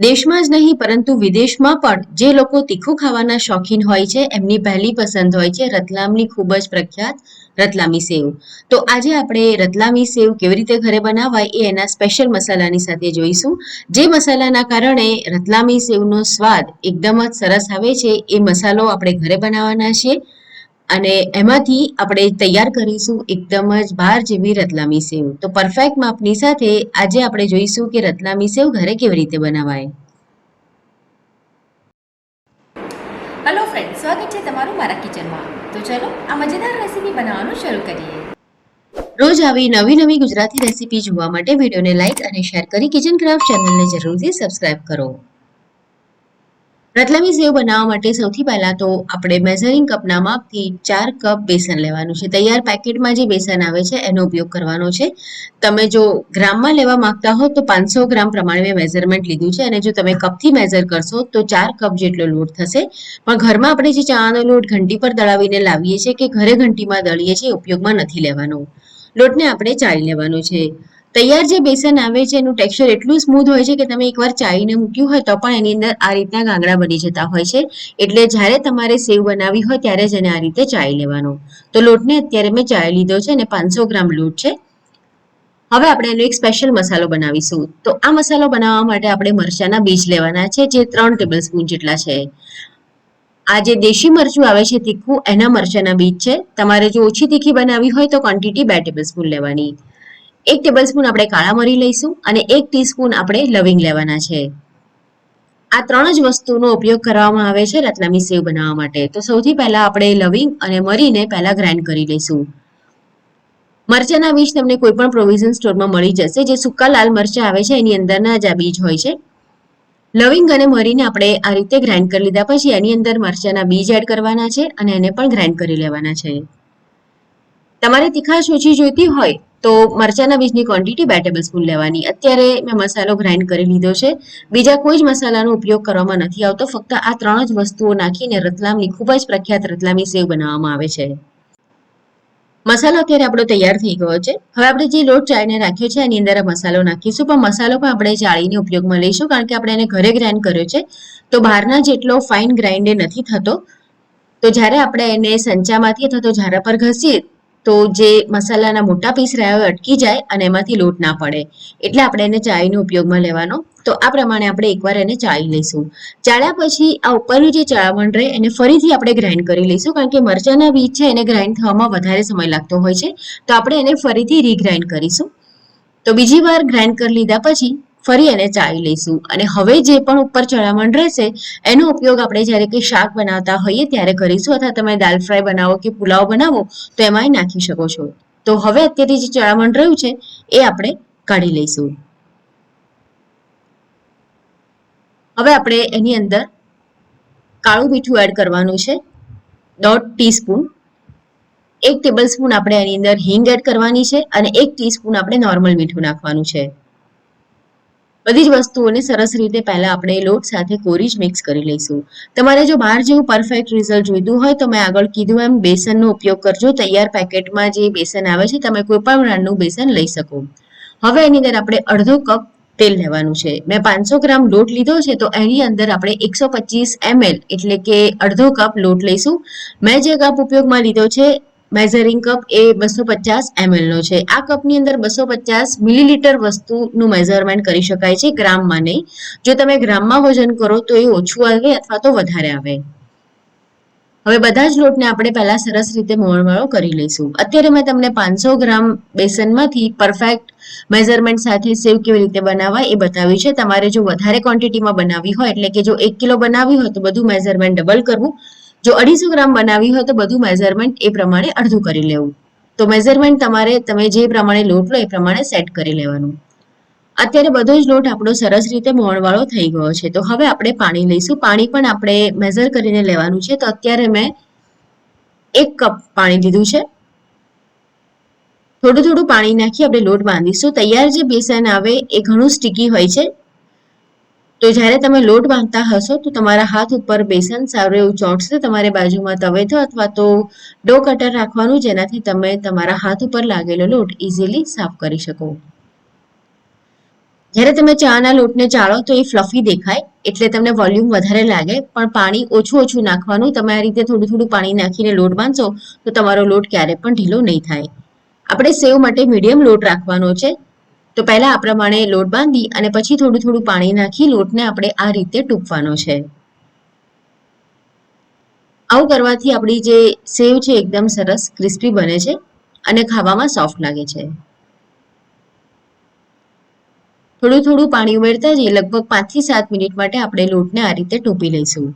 દેશમાં જ નહીં, પરંતુ વિદેશમાં પણ જે લોકો તીખું ખાવાના શોખીન હોય છે, એમની પહેલી પસંદ હોય છે રતલામની ખૂબ જ પ્રખ્યાત રતલામી સેવ. તો આજે આપણે રતલામી સેવ કેવી રીતે ઘરે બનાવાય એ એના સ્પેશિયલ મસાલાની સાથે જોઈશું. જે મસાલાના કારણે રતલામી સેવનો સ્વાદ એકદમ જ સરસ આવે છે, એ મસાલો આપણે ઘરે બનાવવાના છીએ. અને એમાંથી આપણે તૈયાર કરીશું એકદમ જ બાર જેવી રતલામી સેવ. તો પરફેક્ટ માપની સાથે આજે આપણે જોઈશું કે રતલામી સેવ ઘરે કેવી રીતે બનાવાય. હેલો ફ્રેન્ડ સ્વાગત છે તમારું મારા કિચનમાં. તો ચલો આ મજેદાર રેસીપી બનાવવાનું શરૂ કરીએ. રોજ આવી નવી નવી ગુજરાતી રેસીપી જોવા માટે વિડીયોને લાઇક અને શેર કરી કિચન ક્રાફ્ટ ચેનલને જરૂરથી સબસ્ક્રાઇબ કરો. રતલામી સેવ બનાવવા માટે સૌથી પહેલાં તો આપણે મેઝરિંગ કપના માપથી ચાર કપ બેસન લેવાનું છે. તૈયાર પેકેટમાં જે બેસન આવે છે, એનો ઉપયોગ કરવાનો છે. તમે જો ગ્રામમાં લેવા માંગતા હો તો પાંચસો ગ્રામ પ્રમાણે મેં મેઝરમેન્ટ લીધું છે. અને જો તમે કપથી મેઝર કરશો તો ચાર કપ જેટલો લોટ થશે. પણ ઘરમાં આપણે જે ચાનો લોટ ઘંટી પર દળાવીને લાવીએ છીએ કે ઘરે ઘંટીમાં દળીએ છીએ, ઉપયોગમાં નથી લેવાનો. લોટને આપણે ચાળી લેવાનો છે. તૈયાર જે બેસન આવે છે, એનું ટેક્સચર એટલું સ્મૂથ હોય છે કે તમે એકવાર ચાળીને મૂક્યું હોય તો પણ એની અંદર આ રીતના ગાંગડા બની જતા હોય છે. એટલે જ્યારે તમારે સેવ બનાવવી હોય ત્યારે જ એને આ રીતે ચાળી લેવાનો. તો લોટને અત્યારે મેં ચાળી લીધો છે અને પાંચસો ગ્રામ લોટ છે. હવે આપણે એનો એક સ્પેશિયલ મસાલો બનાવીશું. તો આ મસાલો બનાવવા માટે આપણે મરચાના બીજ લેવાના છે, જે ત્રણ ટેબલ સ્પૂન જેટલા છે. આ જે દેશી મરચું આવે છે, તીખું, એના મરચાના બીજ છે. તમારે જો ઓછી તીખી બનાવી હોય તો ક્વોન્ટિટી બે ટેબલ સ્પૂન લેવાની. એક ટેબલ સ્પૂન આપણે કાળા મરી લઈશું અને એક ટીસ્પૂન આપણે લવિંગ લેવાના છે. આ ત્રણ જ વસ્તુનો ઉપયોગ કરવામાં આવે છે રતલામી સેવ બનાવવા માટે. તો સૌથી પહેલા આપણે લવિંગ અને મરીને પહેલા ગ્રાઇન્ડ કરી લઈશું. મરચાના બીજ તમને કોઈ પણ પ્રોવિઝન સ્ટોરમાં મળી જશે. જે સૂકા લાલ મરચા આવે છે એની અંદરના જ આ બીજ હોય છે. લવિંગ અને મરીને આપણે આ રીતે ગ્રાઇન્ડ કરી લીધા પછી એની અંદર મરચાના બીજ એડ કરવાના છે અને એને પણ ગ્રાઇન્ડ કરી લેવાના છે. તમારે તીખાશ ઓછી જોઈતી હોય તો મરચાના બીજની ક્વોન્ટિટી બે ટેબલ સ્પૂન લેવાની. અત્યારે મેં મસાલો ગ્રાઇન્ડ કરી લીધો છે. બીજા કોઈ જ મસાલાનો ઉપયોગ કરવામાં નથી આવતો. ફક્ત આ ત્રણ જ વસ્તુઓ નાખીને રતલામની ખૂબ જ પ્રખ્યાત રતલામી સેવ બનાવવામાં આવે છે. મસાલો અત્યારે આપણો તૈયાર થઈ ગયો છે. હવે આપણે જે લોટ ચાળીને રાખ્યો છે, એની અંદર મસાલો નાખીશું. પણ મસાલો પણ આપણે ચાળીને ઉપયોગમાં લઈશું, કારણ કે આપણે એને ઘરે ગ્રાઇન્ડ કર્યો છે. તો બહારના જેટલો ફાઇન ગ્રાઇન્ડ નથી થતો. તો જ્યારે આપણે એને સંચામાંથી અથવા તો ઝારા પર ઘસીએ તો જે મસાલાના મોટા પીસ રહ્યા હોય, અટકી જાય અને એમાંથી લોટ ના પડે. એટલે આપણે એને ચાળીને ઉપયોગમાં લેવાનો. તો આ પ્રમાણે આપણે એકવાર એને ચાળી લઈશું. ચાળ્યા પછી આ ઉપરનું જે ચડામણ રહે, એને ફરીથી આપણે ગ્રાઇન્ડ કરી લઈશું, કારણ કે મરચાના બીજ છે, એને ગ્રાઇન્ડ થવામાં વધારે સમય લાગતો હોય છે. તો આપણે એને ફરીથી રીગ્રાઇન્ડ કરીશું. તો બીજી વાર ગ્રાઇન્ડ કરી લીધા પછી ફરી એને ચાળી લઈશું. અને હવે જે પણ ઉપર ચડામણ રહેશે, એનો ઉપયોગ આપણે જ્યારે કંઈ શાક બનાવતા હોઈએ ત્યારે કરીશું. અથવા તમે દાલ ફ્રાય બનાવો કે પુલાવ બનાવો, તો એમાંય નાખી શકો છો. તો હવે અત્યારે જે ચડામણ રહ્યું છે, એ આપણે કાઢી લઈશું. હવે આપણે એની અંદર કાળું મીઠું એડ કરવાનું છે. દોઢ ટીસ્પૂન. એક ટેબલ સ્પૂન આપણે એની અંદર હિંગ એડ કરવાની છે અને એક ટીસ્પૂન આપણે નોર્મલ મીઠું નાખવાનું છે. બધી જ વસ્તુઓને સરસ રીતે પહેલા આપણે લોટ સાથે કોરી જ મિક્સ કરી લઈશું. તમારે જો બહાર જેવું પરફેક્ટ રિઝલ્ટ જોઈતું હોય તો મેં આગળ કીધું એમ બેસનનો ઉપયોગ કરજો. તૈયાર પેકેટમાં જે બેસન આવે છે, તમે કોઈ પણ બ્રાન્ડનું બેસન લઈ શકો. હવે એની અંદર આપણે અડધો કપ તેલ લેવાનું છે. મેં પાંચસો ગ્રામ લોટ લીધો છે, તો એની અંદર આપણે એકસો પચીસ એમએલ એટલે કે અડધો કપ લોટ લઈશું. મેં જે કપ ઉપયોગમાં લીધો છે મેઝરિંગ કપ એ બસો પચાસ એમએલનો છે. આ કપની અંદર બસો પચાસ મિલીલીટર વસ્તુનું મેઝરમેન્ટ કરી શકાય છે ગ્રામમાં નહીં. જો તમે ગ્રામમાં વજન કરો તો એ ઓછું આવે અથવા તો વધારે આવે. હવે બધા જ લોટને આપણે પહેલા સરસ રીતે મોણવાળો કરી લઈશું. અત્યારે મેં તમને પાંચસો ગ્રામ બેસનમાંથી પરફેક્ટ મેઝરમેન્ટ સાથે સેવ કેવી રીતે બનાવવા એ બતાવ્યું છે. તમારે જો વધારે ક્વોન્ટિટીમાં બનાવવી હોય, એટલે કે જો એક કિલો બનાવવી હોય તો બધું મેઝરમેન્ટ ડબલ કરવું. જો અઢીસો ગ્રામ બનાવી હોય તો બધું મેઝરમેન્ટ એ પ્રમાણે અડધું કરી લેવું. તો મેઝરમેન્ટ તમારે, તમે જે પ્રમાણે લોટ લો એ પ્રમાણે સેટ કરી લેવાનું. અત્યારે બધો જ લોટ આપણો સરસ રીતે મોણવાળો થઈ ગયો છે. તો હવે આપણે પાણી લઈશું. પાણી પણ આપણે મેઝર કરીને લેવાનું છે. તો અત્યારે મેં એક કપ પાણી લીધું છે. થોડું થોડું પાણી નાખી આપણે લોટ બાંધીશું. તૈયાર જે બેસન આવે એ ઘણું સ્ટીકી હોય છે. તો જ્યારે તમે લોટ બાંધતા હશો, તો તમારા હાથ ઉપર બેસન, સારું એવું ચોંટશે, તમારે બાજુમાં તવેથો અથવા તો ડો કટર રાખવાનું, જેનાથી તમે તમારા હાથ ઉપર લાગેલો લોટ ઇઝીલી સાફ કરી શકો. જ્યારે તમે ચાના લોટને ચાળો, તો એ ફ્લફી દેખાય, એટલે તમને વોલ્યુમ વધારે લાગે, પણ પાણી ઓછું ઓછું નાખવાનું, તમે આ રીતે થોડું થોડું પાણી નાખીને લોટ બાંધશો, તો તમારો લોટ ક્યારે પણ ઢીલો નહીં થાય. આપણે સેવ માટે મીડિયમ લોટ રાખવાનો છે તો પહેલા આ પ્રમાણે લોટ બાંધી અને પછી થોડું થોડું પાણી નાખી લોટને આપણે આ રીતે ટૂંકવાનો છે. આવું કરવાથી આપણી જે સેવ છે એકદમ સરસ ક્રિસ્પી બને છે અને ખાવામાં સોફ્ટ લાગે છે. થોડું થોડું પાણી ઉમેરતા જઈએ, લગભગ પાંચથી સાત મિનિટ માટે આપણે લોટને આ રીતે ટૂંપી લઈશું.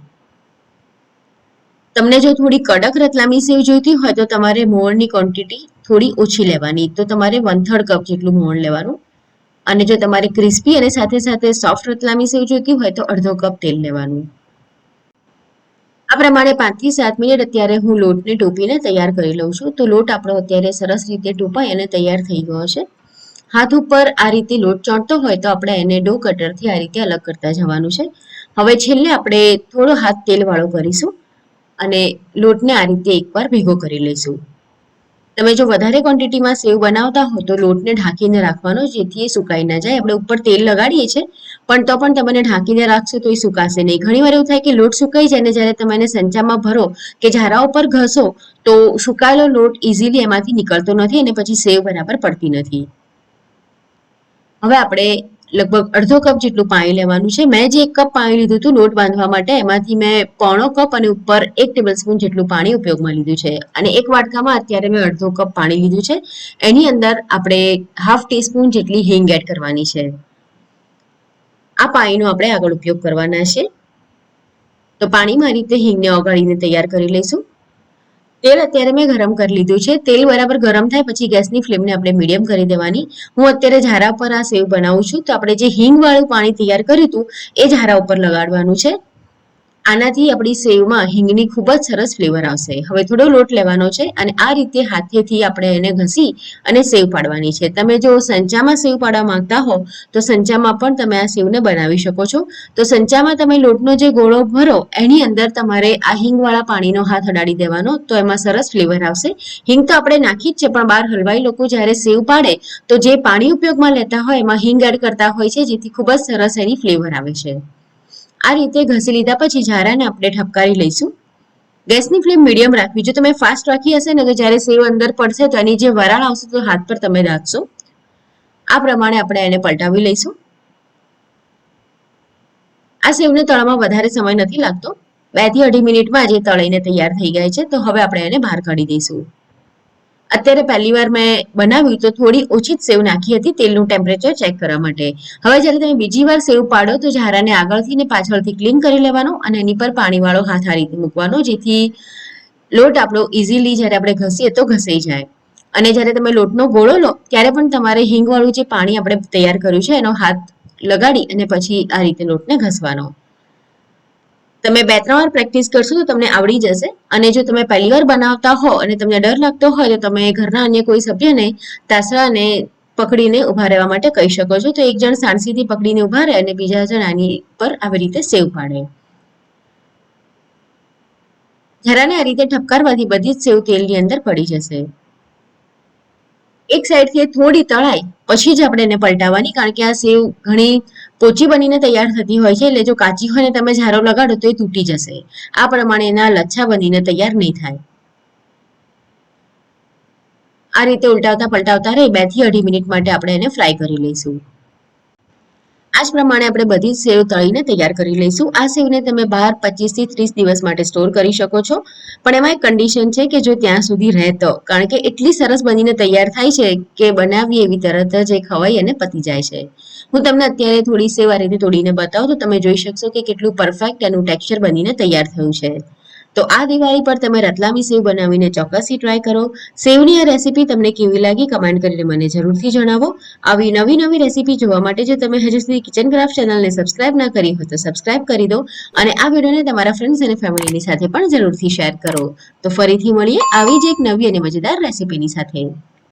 તમને જો થોડી કડક રતલામી સેવ જોઈતી હોય તો તમારે મોણની ક્વોન્ટિટી થોડી ઓછી લેવાની. તો તમારે વન થર્ડ કપ જેટલું મોણ લેવાનું. અને જો તમારે ક્રિસ્પી અને સાથે સાથે સોફ્ટ રતલામી સેવ જોઈતી હોય તો અડધો કપ તેલ લેવાનું. આ પ્રમાણે પાંચથી સાત મિનિટ અત્યારે હું લોટને ટોપીને તૈયાર કરી લઉં છું. તો લોટ આપણો અત્યારે સરસ રીતે ટોપાઈ અને તૈયાર થઈ ગયો છે. હાથ ઉપર આ રીતે લોટ ચોંટતો હોય તો આપણે એને ડો કટરથી આ રીતે અલગ કરતા જવાનું છે. હવે છેલ્લે આપણે થોડો હાથ તેલવાળો કરીશું અને લોટને આ રીતે એકવાર ભેગો કરી લઈશું. તમે જો વધારે ક્વોન્ટિટીમાં સેવ બનાવતા હો તો લોટને ઢાંકીને રાખવાનો, જેથી એ સુકાઈ ના જાય. આપણે ઉપર તેલ લગાડીએ છીએ, પણ તો પણ તમે ઢાંકીને રાખશો તો એ સુકાશે નહીં. ઘણી વાર એવું થાય કે લોટ સુકાઈ જાય ને જ્યારે તમે એને સંચામાં ભરો કે ઝારા ઉપર ઘસો, તો સુકાયેલો લોટ ઇઝીલી એમાંથી નીકળતો નથી અને પછી સેવ બરાબર પડતી નથી. હવે આપણે લગભગ અડધો કપ જેટલું પાણી લેવાનું છે. મેં જે એક કપ પાણી લીધું હતું લોટ બાંધવા માટે, એમાંથી મેં પોણો કપ અને ઉપર એક ટેબલ સ્પૂન જેટલું પાણી ઉપયોગમાં લીધું છે. અને એક વાટકામાં અત્યારે મેં અડધો કપ પાણી લીધું છે. એની અંદર આપણે હાફ ટીસ્પૂન જેટલી હિંગ એડ કરવાની છે. આ પાણીનો આપણે આગળ ઉપયોગ કરવાના છે. તો પાણીમાં આ રીતે હિંગને ઓગાળીને તૈયાર કરી લઈશું. તેલ અત્યારે મેં ગરમ કરી લીધું છે. તેલ બરાબર ગરમ થાય પછી ગેસની ફ્લેમને આપણે મીડિયમ કરી દેવાની. હું અત્યારે ઝારા પર આ સેવ બનાવું છું. તો આપણે જે હિંગવાળું પાણી તૈયાર કર્યું હતું, એ ઝારા ઉપર લગાડવાનું છે. આનાથી આપણી સેવમાં હિંગની ખૂબ જ સરસ ફ્લેવર આવશે. હવે થોડો લોટ લેવાનો છે અને આ રીતે હાથેથી આપણે એને ઘસી અને સેવ પાડવાની છે. તમે જો સંચામાં સેવ પાડવા માંગતા હો, તો સંચામાં પણ તમે આ સેવને બનાવી શકો છો. તો સંચામાં તમે લોટનો જે ગોળો ભરો, એની અંદર તમારે આ હિંગવાળા પાણીનો હાથ અડાડી દેવાનો, તો એમાં સરસ ફ્લેવર આવશે. હિંગ તો આપણે નાખી જ છે, પણ બહાર હલવાઈ લોકો જ્યારે સેવ પાડે, તો જે પાણી ઉપયોગમાં લેતા હોય, એમાં હિંગ એડ કરતા હોય છે, જેથી ખૂબ જ સરસ એની ફ્લેવર આવે છે. આ રીતે ઘસી લીધા પછી ઝારાને આપણે ઠપકારી લઈશું. ગેસની ફ્લેમ મીડિયમ રાખવી. જો તમે ફાસ્ટ રાખી હશે ને તો જ્યારે સેવ અંદર પડશે તો એની જે વરાળ આવશે તો હાથ પર તમે રાખશો આ પ્રમાણે આપણે એને પલટાવી લઈશું. આ સેવને તળવામાં વધારે સમય નથી લાગતો. બેથી અઢી મિનિટમાં જે તળીને તૈયાર થઈ ગઈ છે. તો હવે આપણે એને બહાર કાઢી દઈશું. અત્યારે પહેલી વાર મેં બનાવ્યું તો થોડી ઓછી જ સેવ નાખી હતી તેલનું ટેમ્પરેચર ચેક કરવા માટે. હવે જ્યારે તમે બીજી વાર સેવ પાડો તો ઝારાને આગળથી ને પાછળથી ક્લીન કરી લેવાનો અને એની પર પાણીવાળો હાથ આ રીતે મૂકવાનો, જેથી લોટ આપણો ઇઝીલી જ્યારે આપણે ઘસીએ તો ઘસાઈ જાય. અને જ્યારે તમે લોટનો ગોળો લો, ત્યારે પણ તમારે હિંગવાળું જે પાણી આપણે તૈયાર કર્યું છે એનો હાથ લગાડી અને પછી આ રીતે લોટને ઘસવાનો. તમે બે ત્રણ વાર પ્રેક્ટિસ કરશો તો તમને આવડી જશે. અને જો તમે પહેલી વાર બનાવતા હો અને તમને ડર લાગતો હોય તો તમે ઘરના અન્ય કોઈ સભ્યને તાસરાને પકડીને ઊભા રહેવા માટે કહી શકો છો. તો એક જણ સાણસીથી પકડીને ઊભા રહે અને બીજા જણ આની પર આવી રીતે સેવ પાડે. જરાને આ રીતે ઠપકારવાથી બધી જ સેવ તેલની અંદર પડી જશે. એક સાઈડથી થોડી તળાય પછી જ આપણે એને પલટાવવાની કારણ કે આ સેવ ઘણી પોચી બનીને તૈયાર થતી હોય છે, એટલે જો કાચી હોય ને તમે ઝારો લગાડો તો એ તૂટી જશે. આ પ્રમાણે એના લચ્છા બનીને તૈયાર નહીં થાય. આ રીતે ઉલટાવતા પલટાવતા રહી બેથી અઢી મિનિટ માટે આપણે એને ફ્રાય કરી લઈશું. આ જ પ્રમાણે આપણે બધી સેવ તળીને તૈયાર કરી લઈશું. આ સેવને તમે બહાર પચીસથી ત્રીસ દિવસ માટે સ્ટોર કરી શકો છો. પણ એમાં એક કન્ડિશન છે કે જો ત્યાં સુધી રહેતો, કારણ કે એટલી સરસ બનીને તૈયાર થાય છે કે બનાવીએ એવી તરત જ એ ખવાઈ અને પતી જાય છે. હું તમને અત્યારે થોડી સેવ આ રીતે તોડીને બતાવું તો તમે જોઈ શકશો કે કેટલું પરફેક્ટ એનું ટેક્સચર બનીને તૈયાર થયું છે. તો આ દિવાળી પર તમે રતલામી સેવ બનાવીને ચોક્કસથી ટ્રાય કરો. સેવની આ રેસીપી તમને કેવી લાગી કમેન્ટ કરીને મને જરૂરથી જણાવો. આવી નવી નવી રેસીપી જોવા માટે જો તમે હજુ સુધી કિચન ક્રાફ્ટ ચેનલને સબસ્ક્રાઇબ ના કરી હોય તો સબસ્ક્રાઇબ કરી દો અને આ વિડીયોને તમારા ફ્રેન્ડ્સ અને ફેમિલીની સાથે પણ જરૂરથી શેર કરો. તો ફરીથી મળીએ આવી જ એક નવી અને મજેદાર રેસીપીની સાથે.